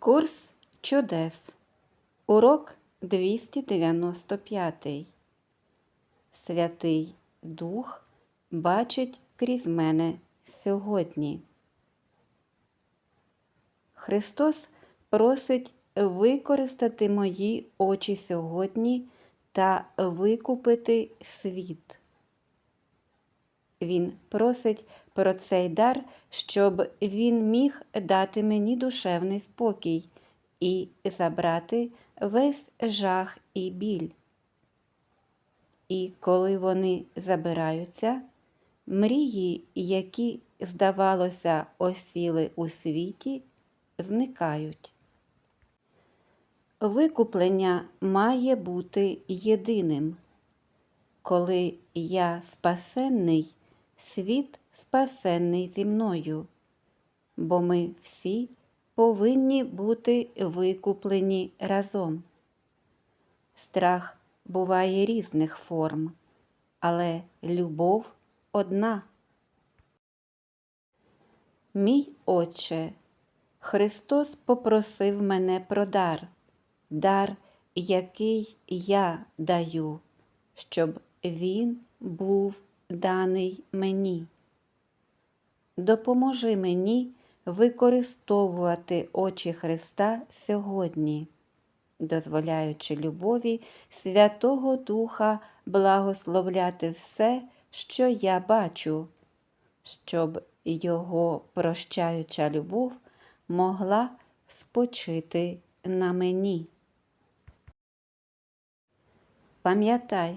Курс чудес. Урок 295. Святий Дух бачить крізь мене сьогодні. Христос просить використати мої очі сьогодні та викупити світ. Він просить про цей дар, щоб він міг дати мені душевний спокій і забрати весь жах і біль. І коли вони забираються, мрії, які, здавалося, осіли у світі, зникають. Викуплення має бути єдиним. Коли я спасенний, світ спасенний зі мною, бо ми всі повинні бути викуплені разом. Страх буває різних форм, але любов одна. Мій Отче, Христос попросив мене про дар, дар, який я даю, щоб Він був даний мені. Допоможи мені використовувати очі Христа сьогодні, дозволяючи любові Святого Духа благословляти все, що я бачу, щоб Його прощаюча любов могла спочити на мені. Пам'ятай,